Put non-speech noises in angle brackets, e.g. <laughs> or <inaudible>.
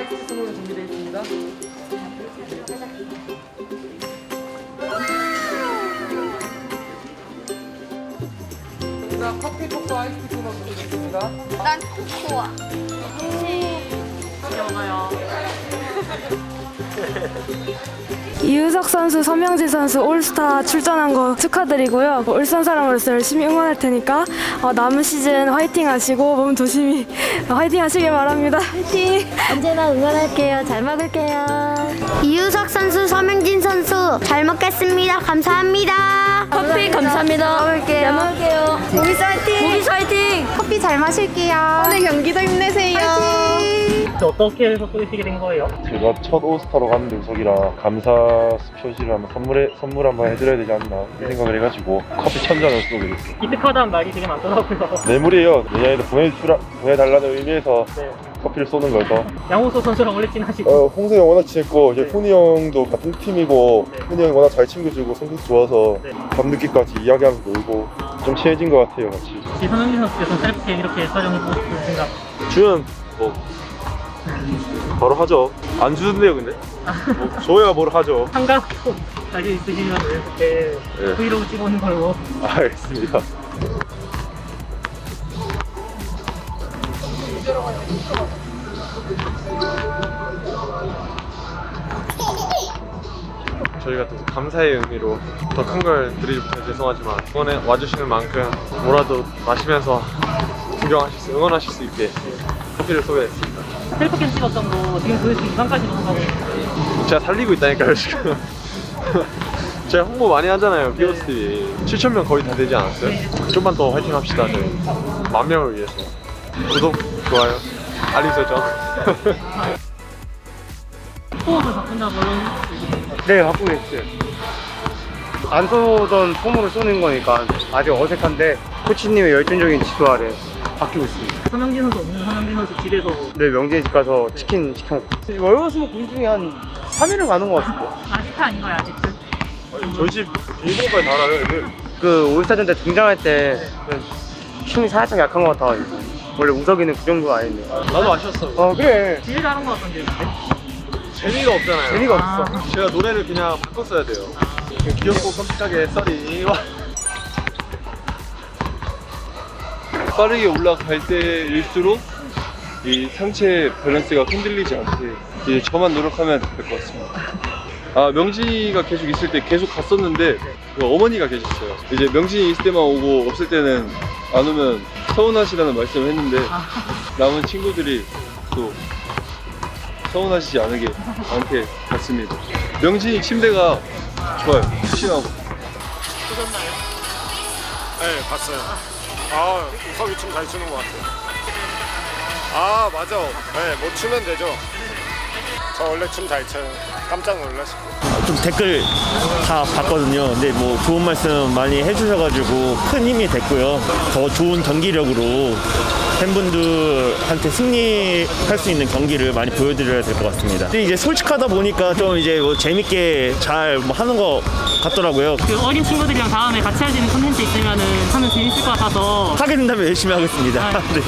아이스티 스몰이 준비되어 있습니다. 자, 커피 포크 아이스티 스몰 준비되어 있습니다. 난 코코아. <laughs> 이유석 선수, 서명지 선수 올스타 출전한 거 축하드리고요. 울산 사람으로서 열심히 응원할 테니까 어, 남은 시즌 화이팅 하시고 몸 조심히 <laughs> 화이팅 하시길 바랍니다. 화이팅! 언제나 응원할게요. 잘 먹을게요. 이유석 선수, 서명진 선수 잘 먹겠습니다. 감사합니다. 커피 감사합니다. 먹을게요. 잘 먹을게요. 모기 화이팅! 모기 화이팅! 커피 잘 마실게요. 오늘 경기도 힘내세요. 어떻게 해서 끓이시게 된 거예요? 제가 첫 오스타로 가는데 우석이랑 감사 표시를 한번 선물해, 선물 한번 해드려야 되지 않나 이 생각을 해가지고 커피 천 잔을 쏘게 됐어요. 기특하다는 말이 되게 많더라고요. 뇌물이에요. 내년에도 보내주라, 보내달라는 의미에서 네. 커피를 쏘는 거죠. 양호소 선수랑 원래 친하시고 어, 홍세 형 워낙 친했고 이제 훈이 형도 같은 팀이고 네. 훈이 형이 워낙 잘 챙겨주고 성격 좋아서 네. 밤늦게까지 이야기하면서 놀고 좀 친해진 것 같아요 같이. 혹시 손흥민 선수께서 셀프캠 이렇게 촬영해보고 싶은 생각 주연 뭐 바로 하죠. 안 주는데요 근데? 뭐, 줘야 뭘 하죠. 한가하고 자신 있으시면 이렇게 네. 브이로그 찍어오는 걸로 알겠습니다. 저희가 또 감사의 의미로 더 큰 걸 드리지 못해 죄송하지만 이번에 와주시는 만큼 뭐라도 마시면서 구경하실 수, 응원하실 수 있게 커피를 쏘겠습니다. 셀프캠 찍었던 거 지금 조회수 2만까지 넘어가고. 제가 살리고 있다니까요 지금. <laughs> 제가 홍보 많이 하잖아요 피오스 TV 7,000명 거의 다 되지 않았어요? 좀만 더 화이팅 합시다 저희. 만 명을 위해서. 구독, 좋아요, 알림 설정 <laughs> 포워드 바꾼다 물론 네, 바꾸고 있어요. 안 쏘던 폼으로 쏘는 거니까 아직 어색한데 코치님의 열정적인 지도 아래 바뀌고 있습니다. 서명진 선수 없는 서명진 선수 집에서. 내일 명재의 집 가서 치킨 시켜 먹고. 월화수목 공주 중에 한 3일을 가는 것 같은데. 아직도 아닌 거야 아직도? 저희 집 일본까지 애들 그 올스타전 때 등장할 때 힘이 살짝 약한 것 같아가지고. 원래 우석이는 그 정도 아닌데. 나도 아쉬웠어. 어 그래. 제일 잘한 거 같던데. 재미가 없잖아요. 재미가 아. 없어. 제가 노래를 그냥 바꿨어야 돼요. 귀엽고 깜찍하게 썰이. 와. 빠르게 올라갈 때일수록 이 상체 밸런스가 흔들리지 않게 이제 저만 노력하면 될 것 같습니다. 아 명진이가 계속 있을 때 계속 갔었는데 그 어머니가 계셨어요. 이제 명진이 있을 때만 오고 없을 때는 안 오면 서운하시다는 말씀을 했는데 남은 친구들이 또 서운하시지 않게 않게 갔습니다. 명진이 침대가 좋아요. 푸신하고. 네, 봤어요. 아, 우석이 춤잘 추는 것 같아요. 아, 맞아. 네, 뭐 추면 되죠. 저 원래 춤 잘 춰요. 깜짝 놀라시고. 좀 댓글 다 봤거든요. 근데 뭐 좋은 말씀 많이 해주셔가지고 큰 힘이 됐고요. 더 좋은 경기력으로 팬분들한테 승리할 수 있는 경기를 많이 보여드려야 될 것 같습니다. 근데 이제 솔직하다 보니까 좀 이제 뭐 재밌게 잘 뭐 하는 것 같더라고요. 그 어린 친구들이랑 다음에 같이 할 수 있는 콘텐츠 있으면은 하면 재밌을 것 같아서 하게 된다면 열심히 하겠습니다. 아. <laughs> 네.